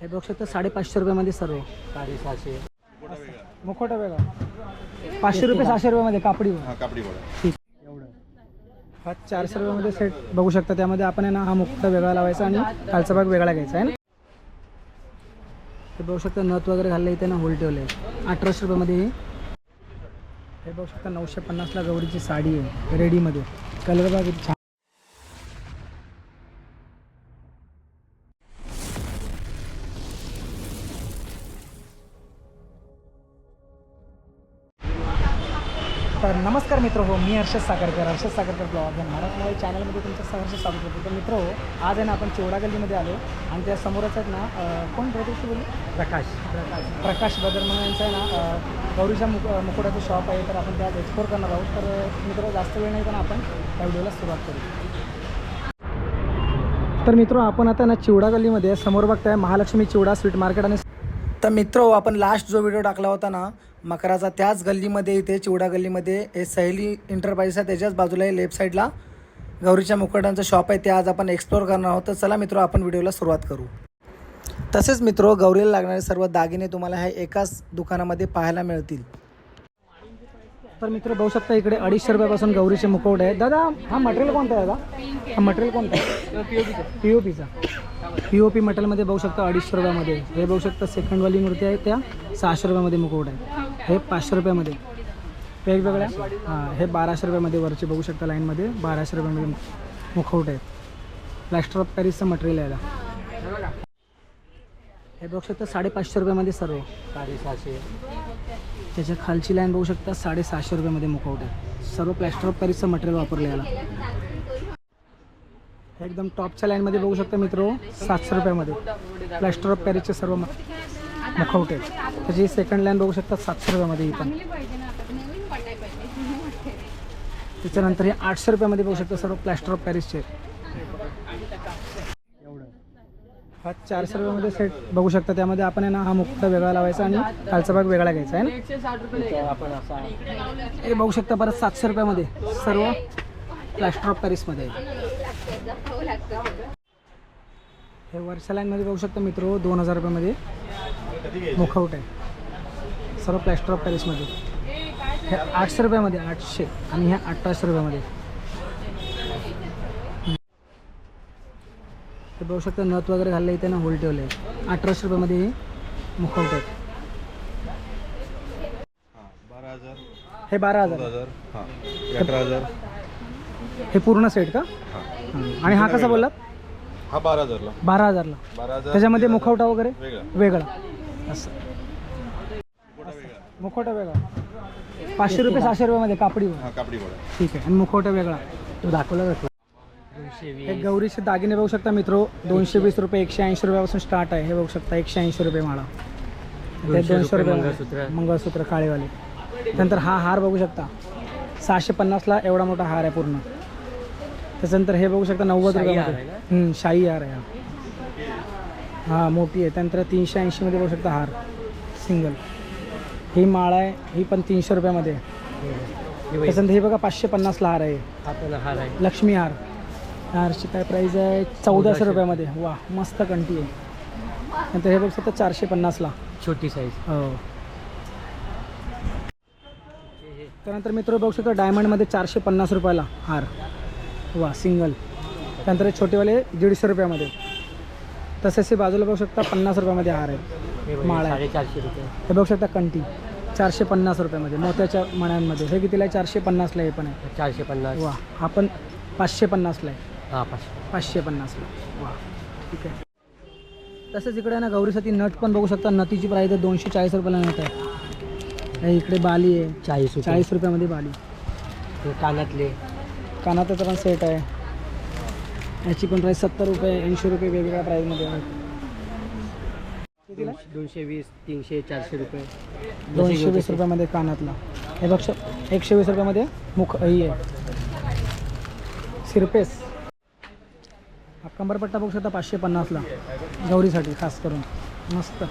हे बघू शकता साडेपाचशे रुपयामध्ये सर्व साडेसहाशे. मुखोटा वेगळा. पाचशे रुपये सहाशे रुपयामध्ये कापडी कापडी ठीक. एवढं. हा चारशे रुपयामध्ये सेट बघू शकता त्यामध्ये आपण आहे ना हा मुकुटा वेगळा लावायचा आणि खालचा भाग वेगळा घ्यायचा आहे ना? हे बघू शकता नथ वगैरे घालले इथे ना होल ठेवले. अठराशे रुपयामध्ये हे. हे बघू शकता नऊशे पन्नासला गौरीची साडी आहे रेडीमध्ये. कलर बघा तर नमस्कार मित्र हो मी हर्षद सागरकर हर्षद सागरकर ब्लॉग. या मराठमोळी चॅनलमध्ये तुमचं सहर्ष स्वागत करतो. तर मित्र हो आज आहे ना आपण चिवडा गल्लीमध्ये आलो आणि त्या समोरच आहेत ना कोण बोलू प्रकाश. प्रकाश. प्रकाश बदर म्हणून यांचं आहे ना गौरीच्या मुक मुकुटाचं शॉप आहे. तर आपण त्यात एक्सप्लोर करणार आहोत. तर मित्र जास्त वेळ नाही पण आपण त्या व्हिडिओला सुरुवात करू. तर मित्र आपण आता ना चिवडा गल्लीमध्ये आहे. समोर बघताय महालक्ष्मी चिवडा स्वीट मार्केट आणि तर मित्र आपण लास्ट जो व्हिडिओ टाकला होता ना मकराचा त्याच गल्लीमध्ये इथे चिवडा गल्लीमध्ये हे सहेली एंटरप्राइज आहे त्याच्याच बाजूला आहे लेफ्ट साईडला गौरीच्या मुकुटांचं शॉप आहे ते आज आपण एक्सप्लोर करणार आहोत. तर चला मित्र आपण व्हिडिओला सुरुवात करू. तसेच मित्र गौरीला लागणारे सर्व दागिने तुम्हाला ह्या एकाच दुकानामध्ये पाहायला मिळतील. तर मित्र बघू शकता इकडे अडीचशे रुपयापासून गौरीचे मुखवट आहे दादा हा मटेरियल कोणता आहे दादा? हा मटेरियल कोणता आहे? पी ओ पीचा पी ओ पी मटेरियलमध्ये बघू शकता अडीचशे रुपयामध्ये. हे बघू शकता सेकंडवाली मूर्ती आहे त्या सहाशे रुपयामध्ये मुखवट आहे. हे पाचशे रुपयामध्ये. वेगवेगळ्या? हां हे बाराशे रुपयामध्ये वरचे बघू शकता लाईनमध्ये. बाराशे रुपयामध्ये मुखवट आहेत. प्लॅस्टर ऑफ पॅरिसचं मटेरियल आहे. हे बघू शकता साडेपाचशे रुपयामध्ये सर्व. साडेसहाशे. त्याच्या खालची लाईन बघू शकता साडेसहाशे रुपयामध्ये मुखवट आहे सर्व प्लॅस्टर ऑफ पॅरिसचं मटेरियल वापरलं याला. एकदम टॉपच्या लाईनमध्ये बघू शकता मित्र सातशे रुपयामध्ये. प्लॅस्टर ऑफ पॅरिसचे सर्व म- मुखवटे त्याची सेकंड लाईन बघू शकता सातशे रुपयामध्ये पण. त्याच्यानंतर हे आठशे रुपयामध्ये बघू शकता सर्व प्लॅस्टर ऑफ पॅरिसचे एवढं हा चारशे रुपयामध्ये सेट बघू शकता. त्यामध्ये आपण आहे ना हा मुक्त वेगळा लावायचा आणि खालचा भाग वेगळा घ्यायचा आहे ना. आपण असा हे बघू शकता परत सातशे रुपयामध्ये सर्व प्लॅस्टर ऑफ पॅरिसमध्ये आहे हे वर्षा लाईनमध्ये बघू शकता मित्र दोन हजार रुपयामध्ये. मुखवट आहे. सर्व प्लॅस्टर ऑफ पॅरिसमध्ये हे आठशे रुपयामध्ये आठशे. आणि ह्या अठराशे रुपयामध्ये. हे बघू शकता नथ वगैरे घालले इथे ना होल ठेवले. अठराशे रुपयामध्ये हे मुखवट आहेत. हा बारा हजार. हे हा हे अठरा हजार. हे पूर्ण सेट का. आणि हा कसा बोललात? हा बारा हजारला. बारा हजारला. बारा हजार. त्याच्यामध्ये मुखवटा वगैरे? वेगळा. वेगळा. असं. मुखवटा वेगळा. पाचशे रुपये सहाशे रुपयामध्ये कापडी हा कापडी ठीक आहे. आणि मुखवटा वेगळा. तो दाखवला जातो. हे गौरीचे दागिने बघू शकता मित्र. दोनशे वीस रुपये एकशे ऐंशी रुपयापासून स्टार्ट आहे. हे बघू शकता एकशे ऐंशी रुपये माळा. दोनशे रुपये रुपये मंगळसूत्र. मंगळसूत्र काळेवाले. त्यानंतर हा हार बघू शकता. सहाशे पन्नासला एवढा मोठा हार आहे पूर्ण. त्याच्यानंतर हे बघू शकता नव्वद हं, शाही हार आहे हा. हा मोठी आहे. त्यानंतर तीनशे ऐंशीमध्ये बघू शकता हार. सिंगल ही माळ आहे. ही पण तीनशे रुपयामध्ये हे त्याच्यानंतर हे बघा पाचशे पन्नासला हार आहे. हार आहे. लक्ष्मी हार. हारची काय प्राईज आहे? चौदाशे रुपयामध्ये. वा मस्त कंटी आहे. नंतर हे बघू शकता चारशे पन्नासला छोटी साईज हो. त्यानंतर मित्र बघू शकता डायमंडमध्ये चारशे पन्नास रुपयाला हार. वा सिंगल त्यानंतर छोटेवाले दीडशे रुपयामध्ये. तसेच हे बाजूला बघू शकता पन्नास रुपयामध्ये हार आहे. माळ आहे. साडेचारशे रुपये. हे बघू शकता कंटी. चारशे पन्नास रुपयामध्ये मोत्याच्या मण्यांमध्ये. हे कितीला आहे? चारशे पन्नासला हे पण आहे. चारशे पन्नास. वा हा पण पाचशे पन्नासला आहे. हा पाचशे. पाचशे पन्नासला. वा ठीक आहे. तसंच इकडे ना गौरीसाठी नट पण बघू शकता. नटीची प्राईस आहे दोनशे चाळीस रुपयाला नट आहे. हे इकडे बाली आहे. चाळीस चाळीस रुपयामध्ये बाली. कानातले. कानाचा पण सेट आहे. याची पण प्राईस सत्तर रुपये ऐंशी रुपये वेगवेगळ्या प्राईजमध्ये आहे. दोनशे वीस तीनशे चारशे रुपये. दोनशे वीस. रुपयामध्ये कानातला. हे बघ एकशे वीस रुपयामध्ये मुख ही आहे. सिरपेस. हा कंबरपट्टा बघू शकता पाचशे पन्नासला. गौरीसाठी खास करून. मस्त.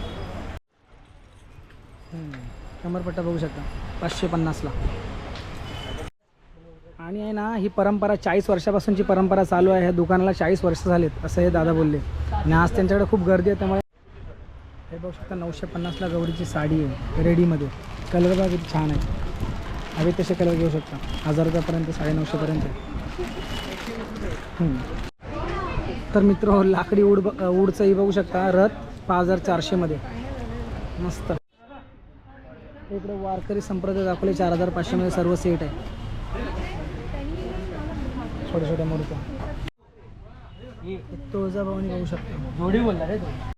कंबरपट्टा बघू शकता. पाचशे पन्नासला. आणि आहे ना ही परंपरा चाळीस वर्षापासूनची परंपरा चालू आहे. ह्या दुकानाला चाळीस वर्ष झालीत असं हे दादा बोलले. आणि आज त्यांच्याकडे खूप गर्दी आहे त्यामुळे हे बघू शकता नऊशे पन्नासला गौरीची साडी आहे रेडीमध्ये. कलर बघा किती छान आहे. हवे तसे कलर घेऊ शकता. हजार रुपयापर्यंत साडे नऊशेपर्यंत तर मित्र हो, लाकडी उड ब- उडचंही बघू शकता. रथ पाच हजार चारशेमध्ये. मस्त. इकडे वारकरी संप्रदाय दाखवले चार हजार पाचशेमध्ये सर्व सेट आहे. छोट्या छोट्या मूर्त्या तुळजाभवानी बघू शकतो. जोडी बोलला रे तो.